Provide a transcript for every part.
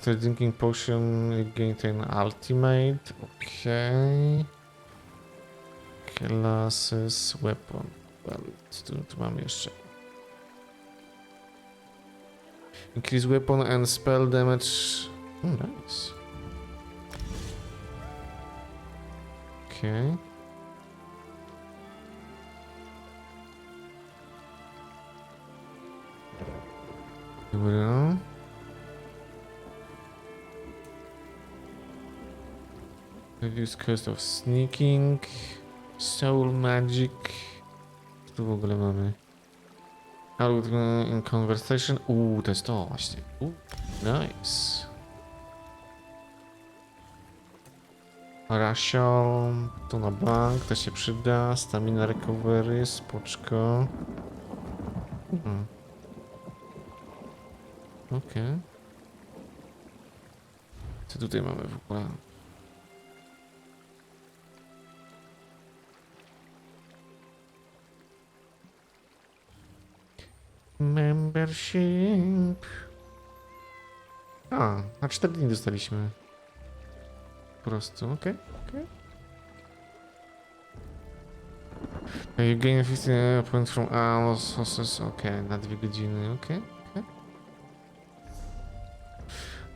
After drinking potion, you gain an ultimate. Okay. Classes, weapon. Belt. Tu, tu mam jeszcze. Increase weapon and spell damage. Oh, nice. Okay. Dobra. Reduce cost of sneaking. Soul magic. Co tu w ogóle mamy? Out in conversation. Uuu, to jest to właśnie. Uuu, nice. Rasiol, to na bank, to się przyda. Stamina recovery, spoczko. Hmm. Okej. Co tutaj mamy w ogóle? Membership. A, na 4 dni dostaliśmy. Po prostu, okej, okej. Okay. You gain 15 points from all sources, okej, na dwie godziny, okej, okej.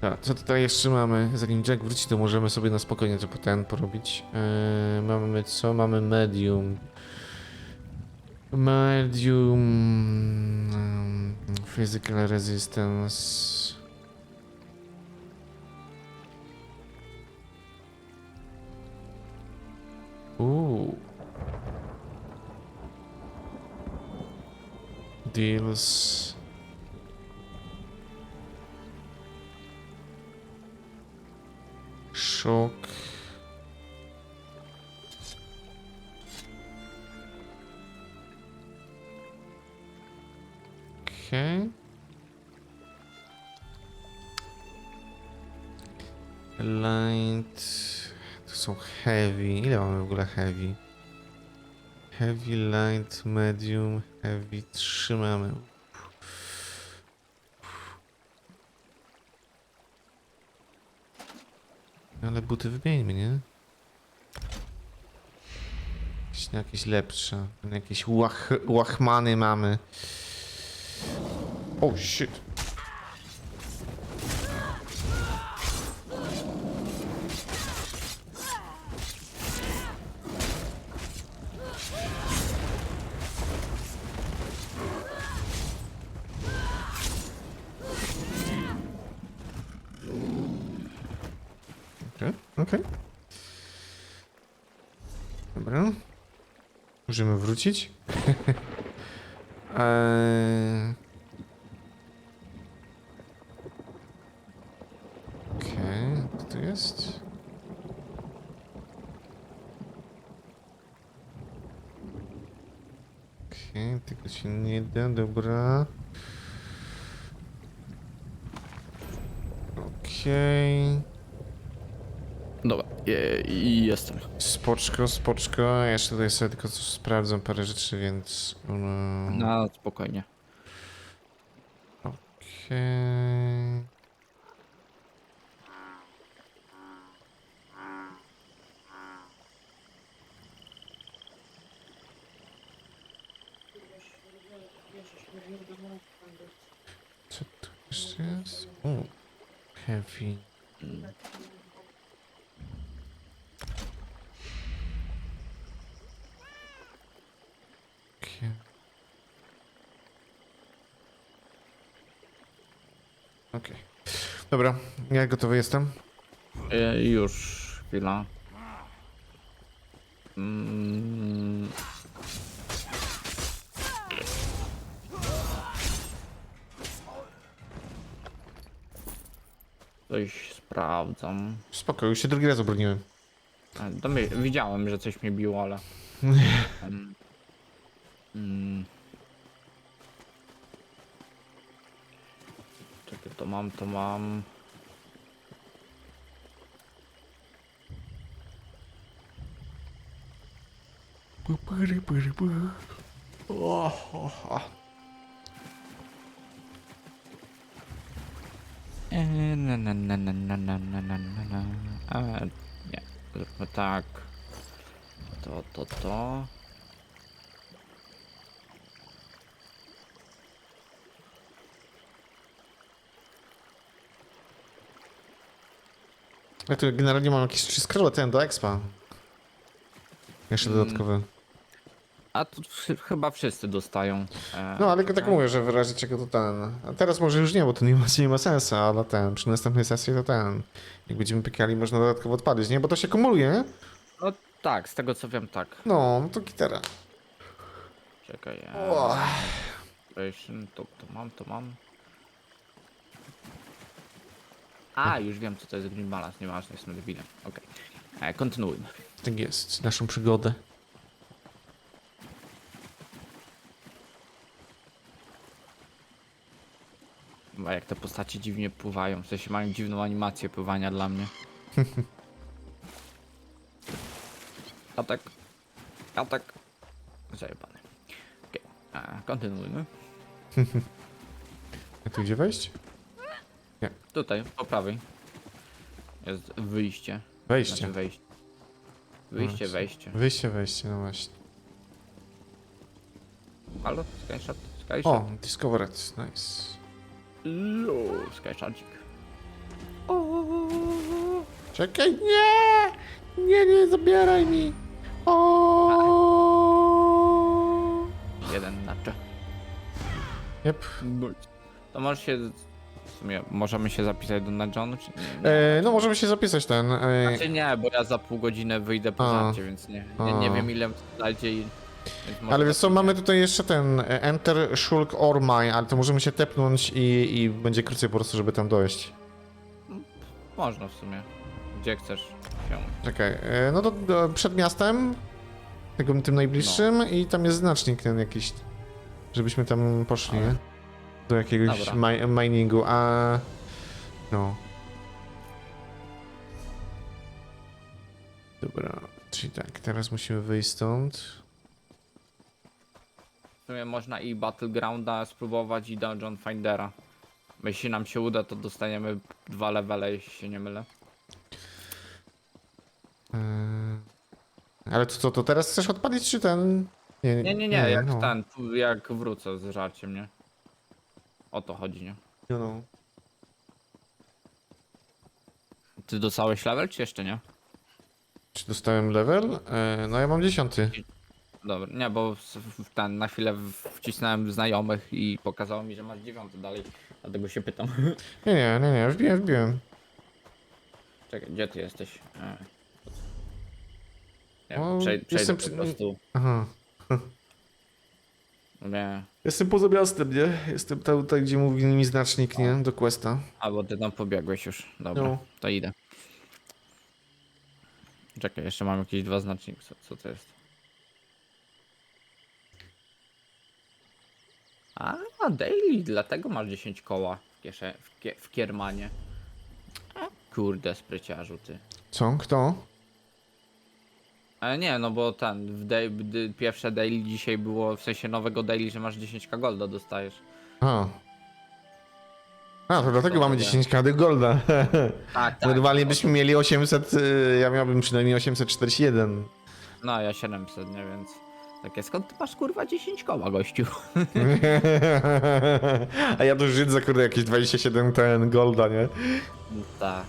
Tak, co tutaj jeszcze mamy? Zanim Jack wróci, to możemy sobie na spokojnie to ten porobić. Yy, mamy co? Mamy medium. Medium. mm, Physical resistance. Ooh. Deals. Shock. Heavy? Heavy, light, medium, heavy. Trzymamy. Ale buty wymieńmy, nie? Jakieś, jakieś lepsze. Jakieś łach, łachmany mamy. Oh shit. Okej, okej. Dobra. Możemy wrócić. eee... Okej, co tu jest? Okej, tego się nie da, dobra. Okej. Dobra, je, i jestem. Spoczko, spoczko. Ja jeszcze tutaj sobie tylko coś sprawdzam parę rzeczy, więc... Um, No, spokojnie. Okej. Co tu jeszcze jest? O, heavy. Okej. Okej. Dobra, ja gotowy jestem. E, już, chwila. Mm. Coś sprawdzam. Spoko, już się drugi raz obroniłem. E, To mi, widziałem, że coś mnie biło, ale. Em, mm. To mam, to mam. E, na, na, na, na, na, na, na, na, na, na. A, nie, zróbmy tak. To, to, to. Ja tu generalnie mam jakieś trzy skrzydła ten do expa. Jeszcze Mm. dodatkowe. A tu ch- chyba wszyscy dostają. E, No, ale tak tutaj. mówię, że w razie czego to ten. A teraz może już nie, bo to nie ma, nie ma sensu, ale ten, przy następnej sesji to ten. Jak będziemy pykali, można dodatkowo odpalić, nie? Bo to się kumuluje, nie? No tak, z tego co wiem, tak. No, no to gitara. Czekaj. O. Operation, To, to mam, to mam. A, już wiem co to jest Green Balance, nieważne, jestem debilem. Okej. E, Kontynuujmy. Tak jest, naszą przygodę. Chyba jak te postacie dziwnie pływają, w sensie mają dziwną animację pływania dla mnie. Atak. Atak. Zajebany. Okej, okay. kontynuujmy. A tu gdzie wejść? Tutaj, po prawej. Jest wyjście. Wejście. Znaczy wejście. Wyjście, wejście. Wyjście, wejście, no właśnie. Halo? Skyshot? Skyshot? O, Discovered, nice. Lo, Skyshotik. Czekaj, nie! Nie, nie, zabieraj mi! O! Jeden na. Yep. To może się... W sumie możemy się zapisać do Najonu, czy nie? nie? E, no możemy się zapisać ten. E, Znaczy nie, bo ja za pół godziny wyjdę po A. zarcie, więc nie, nie, nie A. wiem ile dajcie i... więc może ale wiesz co, tak- mamy tutaj jeszcze ten e, Enter Shulk or Mine, ale to możemy się tepnąć i, i będzie krócej po prostu, żeby tam dojść. Można w sumie. Gdzie chcesz się... Czekaj, e, no to do, przed miastem, tego, tym najbliższym No. i tam jest znacznik ten jakiś, żebyśmy tam poszli, Ale- nie? Do jakiegoś Dobra. mi miningu, a... No. Dobra, czyli tak, teraz musimy wyjść stąd. W sumie można i Battlegrounda spróbować i Dungeon Findera. Jeśli nam się uda, to dostaniemy dwa levele, jeśli się nie mylę. Eee, Ale to co, to teraz chcesz odpalić, czy ten... Nie, nie, nie, jak no. ten, jak wrócę z żarciem, nie? O to chodzi, nie? No, no. Ty dostałeś level, czy jeszcze nie? Czy dostałem level? Eee, no ja mam dziesiąty. Dobra, nie, bo w- w- ten, na chwilę wcisnąłem znajomych i pokazało mi, że masz dziewiąty dalej, dlatego się pytam. Nie, nie, nie, nie, wbiłem, wbiłem. Czekaj, gdzie ty jesteś? E. Nie, O, przej- przejdę jestem po przy- prostu. Aha. Nie, Jestem poza miastem, nie? Jestem tam, tutaj, gdzie mówi mi znacznik, nie? Do questa. albo ty tam pobiegłeś już. Dobra, No. to idę. Czekaj, jeszcze mam jakieś dwa znaczniki. Co, co to jest? A, daily, dlatego masz 10 koła w, kiesze, w, kie, w kiermanie. A, kurde, spryciarzu ty. Co? Kto? Ale nie, no bo ten, w day, pierwsze daily dzisiaj było, w sensie nowego daily, że masz 10 golda dostajesz. A. A, to dlatego mamy nie. 10 kady golda. Tak, tak. Normalnie byśmy mieli 800, y, ja miałbym przynajmniej 841. No, ja 700, nie, więc... Takie, skąd ty masz kurwa 10 koła, gościu? A ja tu Żyd za kurde jakieś 27 ten golda, nie? Tak.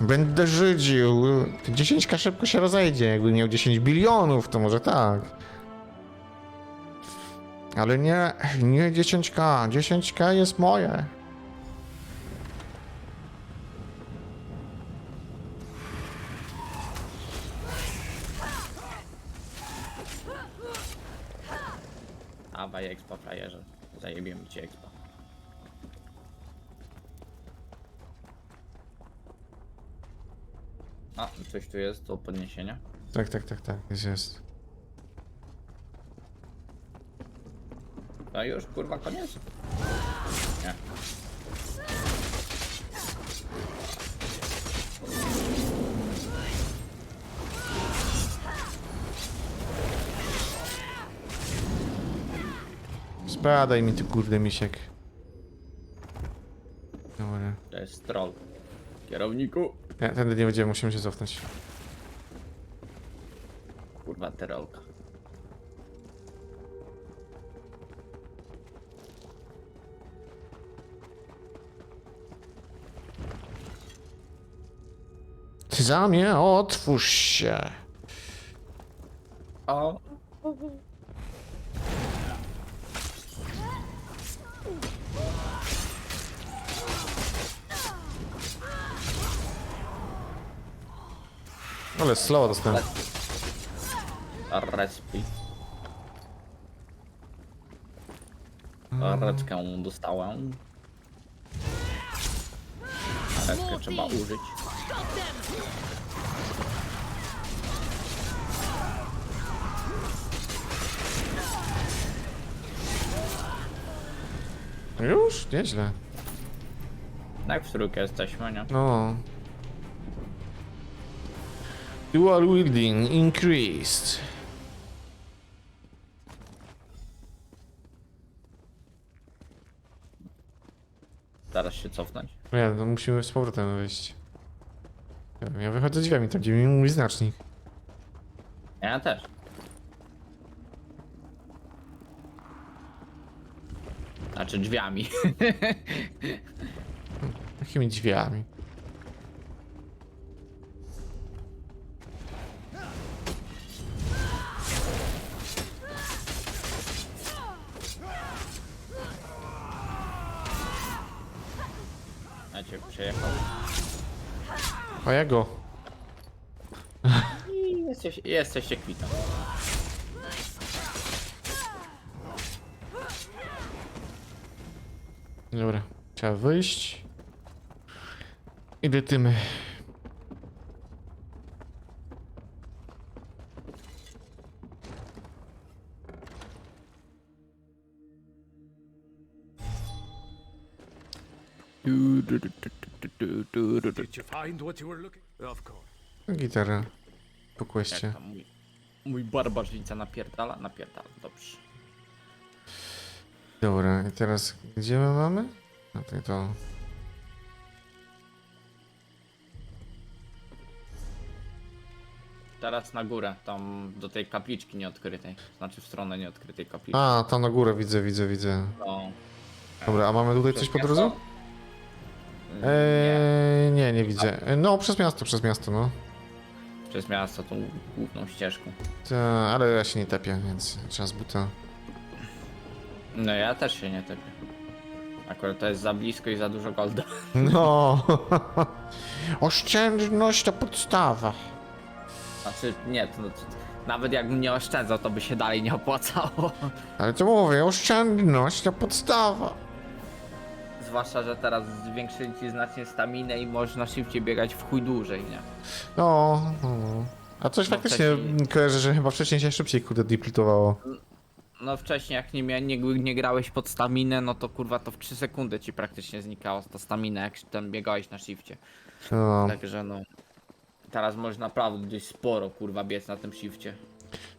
Będę Żydził. 10k szybko się rozejdzie. Jakby miał 10 bilionów, to może tak. Ale nie, nie 10k. 10k jest moje. A, baj expa, frajerze. Zajebiemy ci expa. A, coś tu jest do podniesienia. Tak, tak, tak, tak. Jest, jest. No już, kurwa, koniec. Nie. Spadaj mi tu kurde misiek. Dobra. To jest troll. Kierowniku. Nie, tędy nie będziemy, musimy się cofnąć. Kurwa, terolka. Ty za mnie, otwórz się. O. Ale slow dostałem. Respi. Reczkę dostałem. Reczkę trzeba użyć. Już? Nieźle. Jak w trójkę jesteśmy, nie? No. Dual wielding increased. Zaraz się cofnąć. Nie, no musimy z powrotem wyjść. Ja wychodzę drzwiami, tam gdzie mi mówi znacznik. Ja też. Znaczy drzwiami. Jakimi drzwiami? Cię przejechał. A ja go. I jesteś, jesteście kwita. Dobra, trzeba wyjść. I lecimy. Gitara. Po Jak tam mój, mój barbarzyńca napierdala? Napierdala, dobrze. Dobra, i teraz gdzie my mamy? A to, to. Teraz na górę, tam do tej kapliczki nieodkrytej. Znaczy w stronę nieodkrytej kapliczki. A, tam na górę widzę, widzę, widzę. No. Dobra, a mamy tutaj coś po drodze? Eee, nie, nie widzę. No, przez miasto, przez miasto, no. Przez miasto tą główną ścieżką. Ta, ale ja się nie tepię, więc trzeba z buta. No ja też się nie tepię. Akurat to jest za blisko i za dużo golda. No. Oszczędność to podstawa. Znaczy nie, to, to, nawet jakbym nie oszczędzał, to by się dalej nie opłacało. Ale to mówię, oszczędność to podstawa. Zwłaszcza, że teraz zwiększyli ci znacznie staminę i można szybciej biegać w chuj dłużej, nie? No, no. A coś No, faktycznie wcześniej- kojarzę, że chyba wcześniej się szybciej kurde deplitowało. No wcześniej jak nie, mia- nie, nie grałeś pod staminę, no to kurwa to w 3 sekundy ci praktycznie znikała ta stamina, jak tam biegałeś na shifcie. No, Także no. Teraz można naprawdę dość sporo kurwa biec na tym shifcie.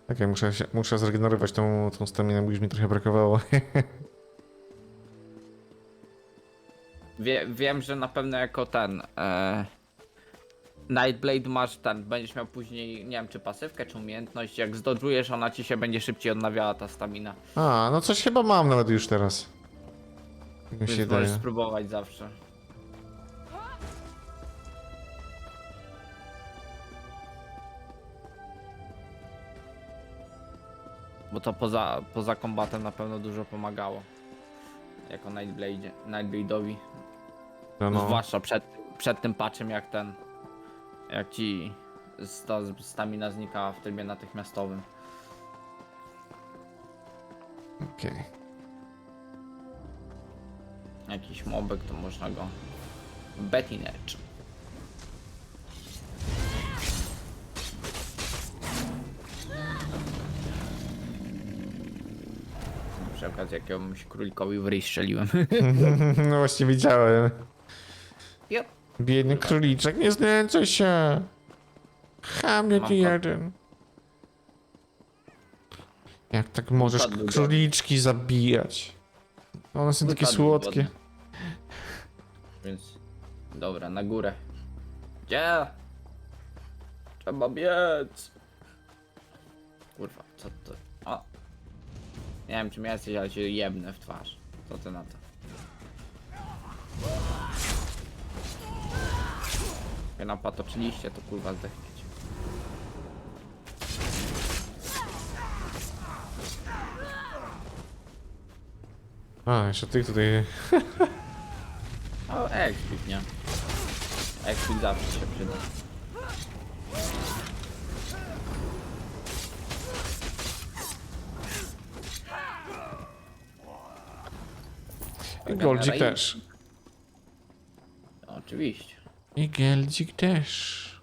tak, ja muszę, się, muszę zregenerować tą, tą staminę, bo już mi trochę brakowało. Wie, wiem, że na pewno jako ten. E, Nightblade masz ten, będziesz miał później, nie wiem czy pasywkę, czy umiejętność, jak zdodżujesz, ona ci się będzie szybciej odnawiała ta stamina. A, no coś chyba mam nawet już teraz. Tak mi się Więc możesz daje. spróbować zawsze. Bo to poza, poza kombatem na pewno dużo pomagało. Jako Nightblade, Nightblade'owi. No, no. Zwłaszcza przed, przed tym patchem jak ten. Jak ci sta, stamina znikała w trybie natychmiastowym. Okej. Jakiś mobek to można go. Betting Edge. Przy okazji jakiemuś królikowi w ryj strzeliłem. No właśnie widziałem. Biedny króliczek, nie znęcaj się. Chamie Mam jeden. Jak tak możesz do- króliczki zabijać? One są takie Wypadły słodkie. Więc dobra, na górę. Gdzie? Trzeba biec. Kurwa, co to? O. Nie wiem czym jesteś, ale cię jebnę w twarz. Co ty na to? Jak napatoczyliście, to kurwa zdechniecie. A, jeszcze tych tutaj... O, expit, nie? Expit zawsze się przyda. I Goldzik też. Oczywiście. I Geldzik też.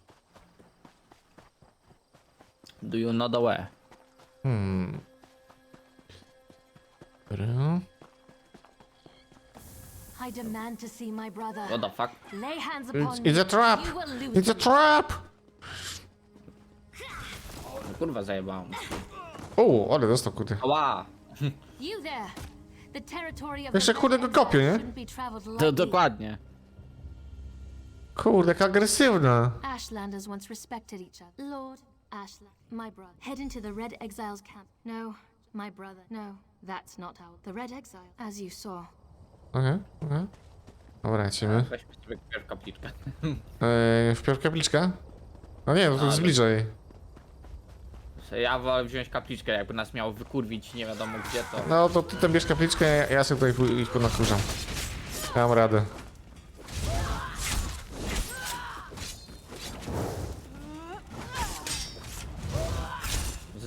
Do you know the way? Hmm. Dobra. I demand to see my brother. What the fuck? Lay hands It's, upon it's me. a trap! You will lose. It's a trap! No, kurwa zajebałem. O, ale dostał kurde. Ała! You there. The territory of Jeszcze the kurde go kopię, nie? shouldn't be traveled To lightly. dokładnie. Kurde, jaka agresywna. Ashlanders once respected each other. Lord Ashland, my brother. Head into the Red Exiles camp. No, my brother. No, that's not how. The Red Exile, as you saw. Okej, okej. Dobra, lecimy. Weźmy sobie pierw kapliczkę. Eee, wpierw kapliczka? No nie, no to jest Ale- bliżej. Ja wolę wziąć kapliczkę, jakby nas miał wykurwić nie wiadomo gdzie to. No to ty tam bierz kapliczkę, ja, ja sobie tutaj pój- ich ponakurzam. Dam radę.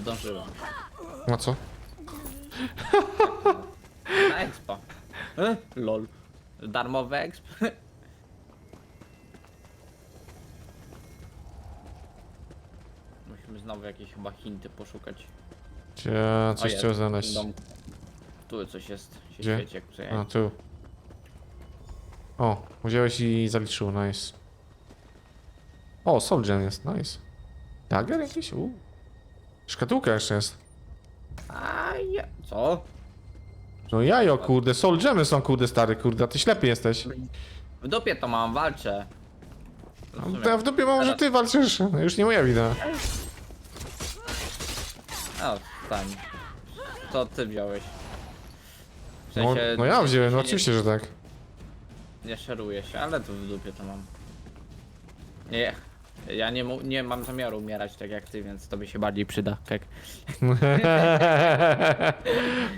Zdążyłem. No co? Na expo. E? Lol. Darmowy exp. Musimy znowu jakieś chyba hinty poszukać. Gdzie coś jest, chciał w znaleźć? tym domku. Tu coś jest, się Gdzie? świeci jak. A, tu. O, wziąłeś i zaliczył, nice. O, Gem jest, nice. Dagger jakiś? U. Szkatułka jeszcze jest. A ja... Co? No jajo, kurde, Soul Gemy są, kurde, stary, kurde, a ty ślepy jesteś. W dupie to mam, walczę. No ja w dupie mam, że ty walczysz. No już nie moja wina. O, stań. To ty wziąłeś. W No, sensie, no ja wziąłem, no oczywiście, że tak. Nie szeruję się, ale to w dupie to mam. Nie, ja nie, mu, nie mam zamiaru umierać tak jak ty, więc tobie się bardziej przyda, kek.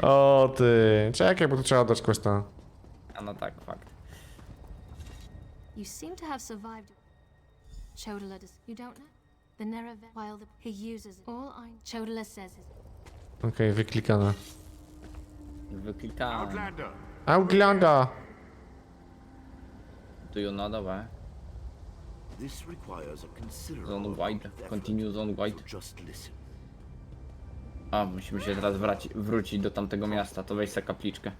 o ty. Czekaj, bo tu trzeba dać questa. A no tak, fakt. You seem to have survived. Chodala does. You don't know? The Nerevet, while the, he uses it. All I Chodala says is Okej, wyklikane. Wyklikałem. Outlander. Outlander! Do you know the way? This requires a considerable Zone amount wide. Continue zone wide. just listen. A, musimy się teraz wraci, wrócić do tamtego miasta, to weź se kapliczkę.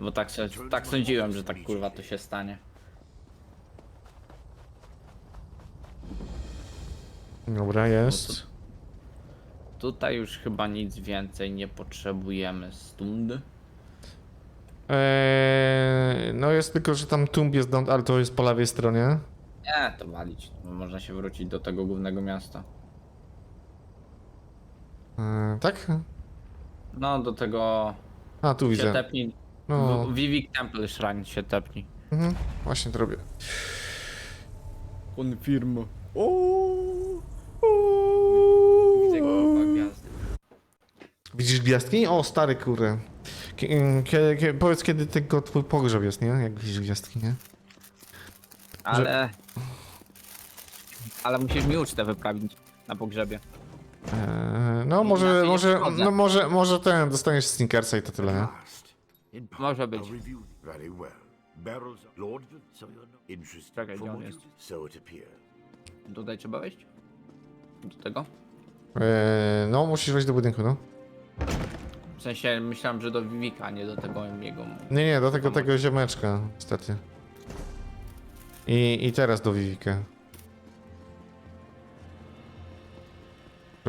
Bo tak, se, tak sądziłem, że tak kurwa to się stanie. Dobra, jest. Tutaj już chyba nic więcej nie potrzebujemy stund. Eee, no jest tylko, że tam tumb jest, ale to jest po lewej stronie. Nie, to walić. Można się wrócić do tego głównego miasta. Eee, tak? No, do tego A, tu się widzę. tepnij. No. W Vivik Temple Shrine się tepnij. Mhm, właśnie to robię. Confirm. Widzę kurwa gwiazdy. Widzisz gwiazdki? O, stary kurde. Kie- kie- powiedz, kiedy tylko twój pogrzeb jest, nie? Jak widzisz gwiazdki, nie? Ale... Ale musisz mi ucztę wyprawić na pogrzebie. Eee, no może, Inaczej nie może, no może, może ten, dostaniesz sneakersa i to tyle, nie? Last, in part, Może być. review very well. Barrels, Lord, so you're not interested. Czekaj, From gdzie on what jest? you- So it appears. Tutaj trzeba wejść? Do tego? Eee, no, musisz wejść do budynku, no. W sensie myślałem, że do Vivika, a nie do tego jego... Nie, nie, do tego, tego ziomeczka, niestety. I, I teraz do Vivika.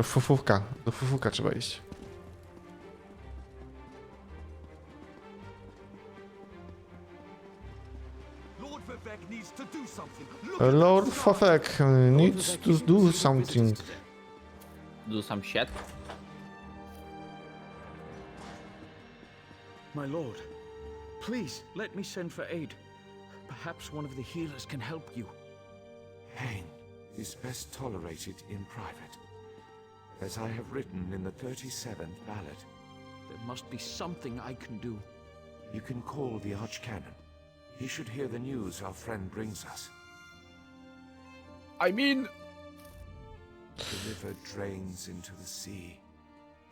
Do fufówka, do fufówka trzeba iść. Lord Vivek needs to do something. something. Look at Lord. Fafek needs to do something. Do some shit. My lord, please let me send for aid. Perhaps one of the healers can help you. Pain is best tolerated in private. As I have written in the 37th ballad, There must be something I can do. you can call the Archcanon. He should hear the news our friend brings us. I mean... The river drains into the sea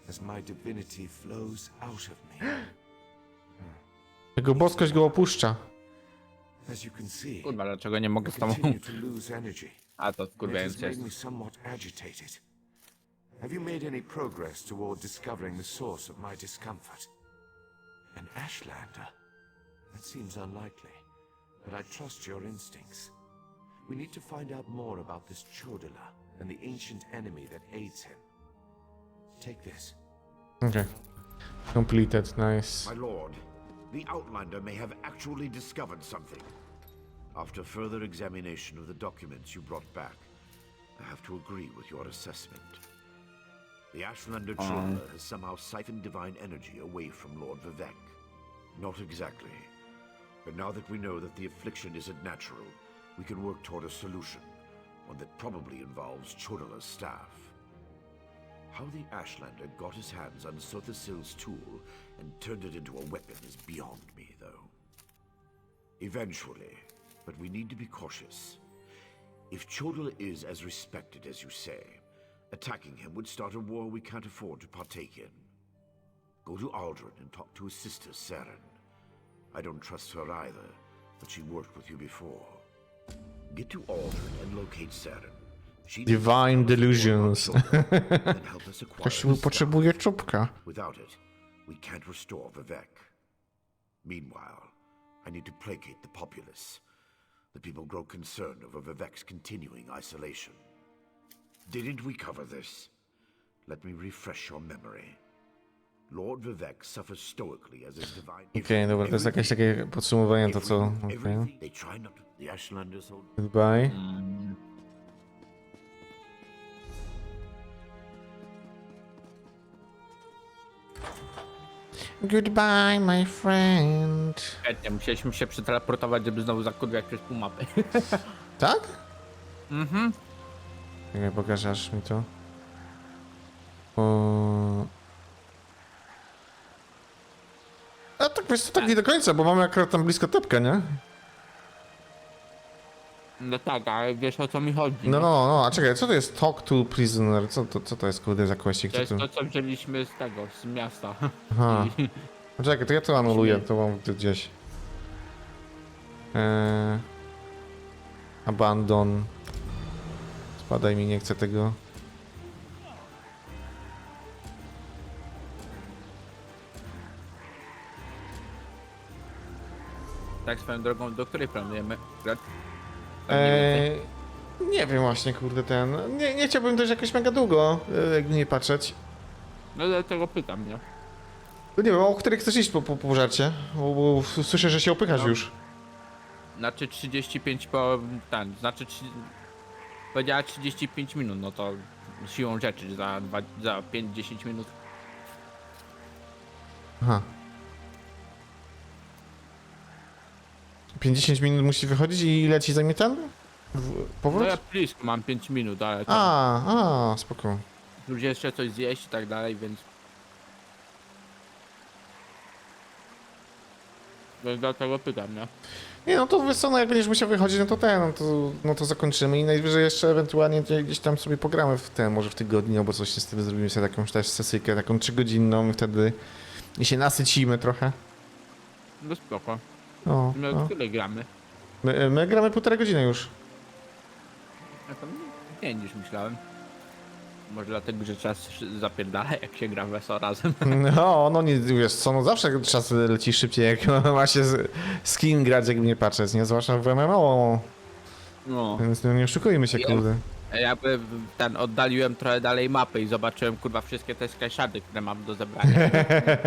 as my divinity flows out of me. Jego boskość go opuszcza. As you can see, Kurwa, dlaczego nie mogę I z tobą... continue to lose energy. A to and It has wkurwiające made jest. me somewhat agitated. Have you made any progress toward discovering the source of my discomfort? An Ashlander? That seems unlikely, but I trust your instincts. We need to find out more about this Chodala and the ancient enemy that aids him. Take this. Okay. Completed, nice. My lord, the Outlander may have actually discovered something. After further examination of the documents you brought back, I have to agree with your assessment. The Ashlander Chorla has somehow siphoned divine energy away from Lord Vivek. Not exactly. But now that we know that the affliction isn't natural, we can work toward a solution. One that probably involves Chodala's staff. How the Ashlander got his hands on Sothasil's tool and turned it into a weapon is beyond me, though. Eventually, but we need to be cautious. If Chodala is as respected as you say, attacking him would start a war we can't afford to partake in. Go to Aldrin and talk to his sister, Saren. I don't trust her either, but she worked with you before. Get to Aldrin and locate Saren. She Divine delusions. Chodala and help us acquire Ktoś his mu staff. potrzebuje czubka. Without it, we can't restore Vivek. Meanwhile, I need to placate the populace. The people grow concerned over Vivek's continuing isolation. Didn't we cover this? Let me refresh your memory. Lord Vivek suffers stoically as his divine. Okej, dobra, to jest jakieś takie podsumowanie to co... They try not to. The Ashlanders hold Goodbye. Goodbye, my friend. Świetnie, musieliśmy się przeteleportować, żeby znowu zakurwiać przez pół mapy. Tak? Mhm. Czekaj, pokażesz mi to. O... A tak wiesz, to tak nie do końca, bo mamy akurat tam blisko tepkę, nie? No tak, ale wiesz o co mi chodzi. No, no, no, a czekaj, co to jest talk to prisoner? Co to, co to jest, kurde, za questik? To Co jest to, co wzięliśmy z tego, z miasta. Aha. Czekaj, to ja to anuluję, to mam tu gdzieś. Eee... Abandon. Spadaj mi, nie chcę tego. Tak swoją drogą, do której planujemy grać? Tak mniej więcej. Eee, nie wiem właśnie, kurde, ten. Nie, nie chciałbym też jakoś mega długo, e, jakby nie patrzeć. No dlatego pytam, nie? No nie wiem, o której chcesz iść po, po, po żarcie? Bo, bo słyszę, że się opychasz No. już. Znaczy 35 po ten, znaczy 30, powiedziała 35 minut, no to siłą rzeczy za, dwa- za 5-10 minut. Aha. 50 minut musi wychodzić i ile ci zajmie ten? W- No Powrót? ja blisko mam 5 minut, ale tam A, a, spoko. ludzie jeszcze coś zjeść i tak dalej, więc... Więc dlatego pytam, nie? Nie no to wiesz co, no jak będziesz musiał wychodzić, no to ten, no to, no to zakończymy i najwyżej jeszcze ewentualnie gdzie- gdzieś tam sobie pogramy w ten, może w tygodniu albo coś z tym zrobimy sobie jakąś też sesyjkę, taką trzygodzinną i wtedy i się nasycimy trochę. No spoko. No, no. tyle gramy. My, my gramy półtorej godziny już. Ja tam mniej niż myślałem. Może dlatego, że czas zapierdala, jak się gra w ESO razem. No, no nie, wiesz co, no zawsze czas leci szybciej, jak ma się z, z kim grać, jak nie patrzeć, nie? Zwłaszcza w MMO, No. więc no, nie oszukujmy się, kurde. Ja by ten oddaliłem trochę dalej mapy i zobaczyłem kurwa wszystkie te skajszady, które mam do zebrania.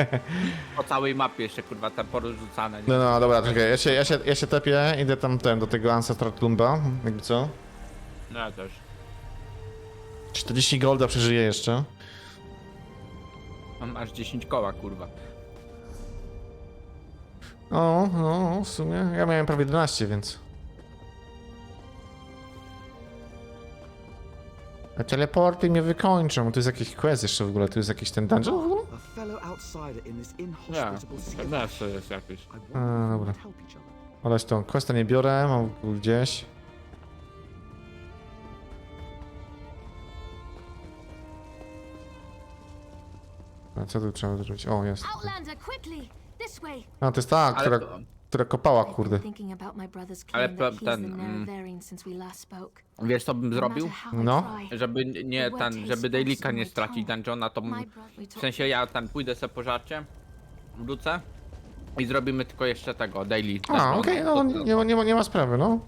po całej mapie jeszcze kurwa te porozrzucane. Nie? No, no, dobra, czekaj, ja się, ja się, ja się tepię, idę tam ten, do tego Ancestral Tomba, jakby co? No ja też. 40 golda przeżyję jeszcze. Mam aż 10 koła kurwa. O, no, w sumie, ja miałem prawie 11, więc... A teleporty mnie wykończą, tu jest jakiś quest jeszcze w ogóle, tu jest jakiś ten dungeon w ogóle? A fellow outsider in this Nie, inhospitable city. miasto jest jakieś. I wonder A, if we dobra. could help each other. Aleś tą questa nie biorę, mam gdzieś. A co tu trzeba zrobić? O, jest. Outlander, quickly! This way! A, to jest ta, Ale która, to- która kopała, kurde. thinking about my brother's Ale claim that pe- he's the ten, mm. Nerevarine since we last spoke. Wiesz co bym No zrobił? matter how I No. try, Żeby nie ten, żeby Dailika nie stracić dungeona, to my we w talked sensie ja tam pójdę sobie po żarcie, wrócę i zrobimy tylko jeszcze tego, daily. A, dungeona. okej, no To- nie ma, nie, ma, nie ma sprawy, no.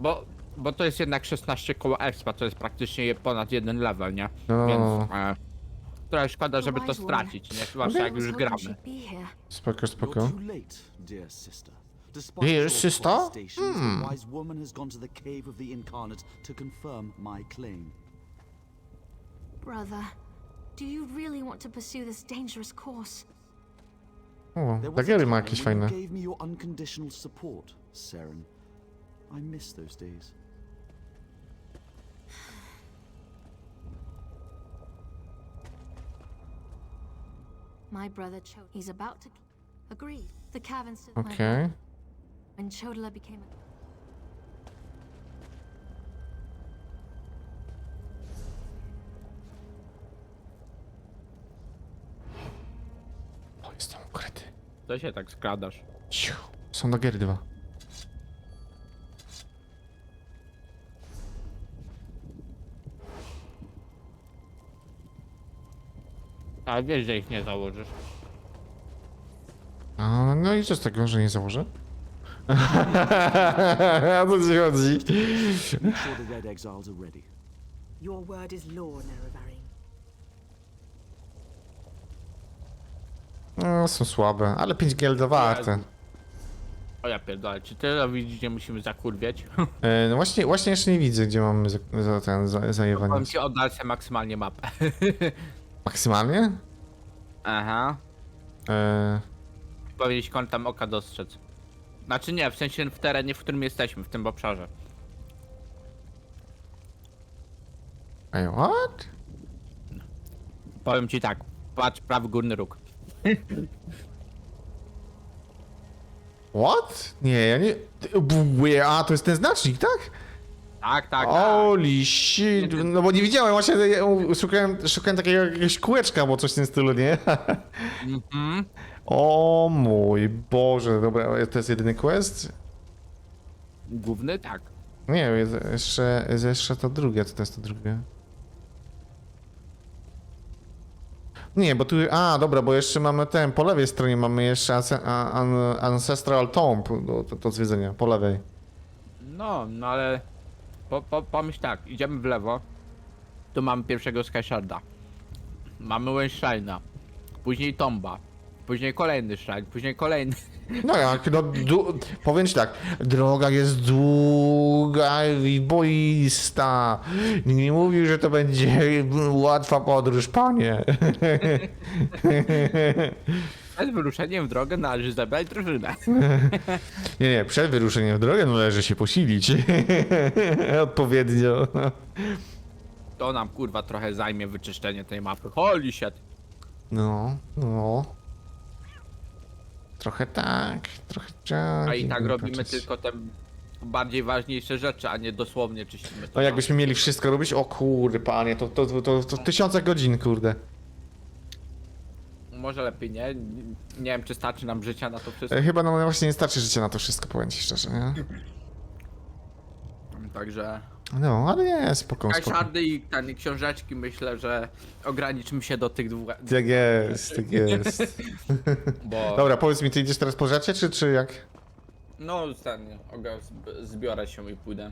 Bo, bo to jest jednak 16 koła expa, to jest praktycznie je- ponad jeden level, nie? No. Więc e, trochę szkoda, żeby to stracić, nie? Zwłaszcza jak już gramy. Spoko, You're spoko. too late, dear sister. Despite Dear your sister? protestations, Hmm. the wise woman has gone to the cave of the incarnate to confirm my claim. Brother, do you really want to pursue this dangerous course? O, There was a dagiery ma time jakieś when fajne. you gave me your unconditional support, Seren. I miss those days. My brother Chod. He's about to. Agreed. The cavern stood my Okej. brother. When Chodala became a. O, jest tam ukryty. To się tak skradasz. Ciu. Są dagiery dwa. Ale wiesz, że ich nie założysz. A, no i co z tego, że nie założę? A co ci chodzi? Make sure the Red Exiles are ready. Your word is law. No, są słabe, ale 5 golda warte. O ja pierdolę, czy tyle widzicie, musimy zakurwiać? E, no właśnie, właśnie jeszcze nie widzę, gdzie mamy za, za ten za, zajewanie. Powiem ci, oddal maksymalnie mapę. Maksymalnie? Aha. E, Powiedzieć kątem oka dostrzec. Znaczy nie, w sensie w terenie, w którym jesteśmy, w tym obszarze. ej, what? Powiem ci tak, patrz prawy górny róg. What? Nie, ja nie... Ty- A, to jest ten znacznik, tak? Tak, tak, tak. Holy shit, no bo nie widziałem, właśnie ja szukałem, szukałem takiego jakiegoś kółeczka, bo coś w tym stylu, nie? Mhm. O mój Boże, dobra, to jest jedyny quest? Główny tak. Nie, jest jeszcze, jest jeszcze to drugie, co to jest to drugie? Nie, bo tu, a dobra, bo jeszcze mamy ten, po lewej stronie mamy jeszcze Ance- a- an, Ancestral Tomb do, do, do zwiedzenia, po lewej. No, no ale po, po, pomyśl tak, idziemy w lewo, tu mamy pierwszego Skysharda, mamy Wenshine'a, później Tomba, później kolejny Shrine, później kolejny. No jak, no powiem ci tak, droga jest długa i boista. Nikt nie mówił, że to będzie łatwa podróż, panie. Przed wyruszeniem w drogę należy zebrać drużynę. Nie, nie, przed wyruszeniem w drogę należy się posilić. Odpowiednio. To nam kurwa trochę zajmie wyczyszczenie tej mapy. Holy shit. No, no. Trochę tak, trochę tak. A i tak jakby robimy patrzeć. tylko te bardziej ważniejsze rzeczy, a nie dosłownie czyścimy to. No jakbyśmy mieli wszystko robić, o kurde, panie, to, to, to, to, to tysiące godzin, kurde. Może lepiej nie. Nie wiem, czy starczy nam życia na to wszystko. E, Chyba nam właśnie nie starczy życia na to wszystko, powiem ci szczerze, nie? Także. No, ale nie, spoko, spoko. Kajszardy i ten, i książeczki myślę, że ograniczymy się do tych dwóch. Tak jest, tak jest. Bo Dobra, powiedz mi, ty idziesz teraz po rzeczy, czy, czy jak? no ten, oga- zb- zbiorę się i pójdę.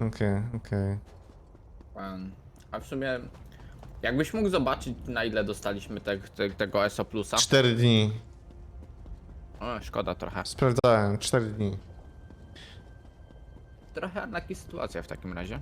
Okej, okej. A w sumie, jakbyś mógł zobaczyć, na ile dostaliśmy te, te, tego ESO Plusa? 4 dni. O, szkoda trochę. Sprawdzałem, 4 dni. Trochę unlucky sytuacja w takim razie.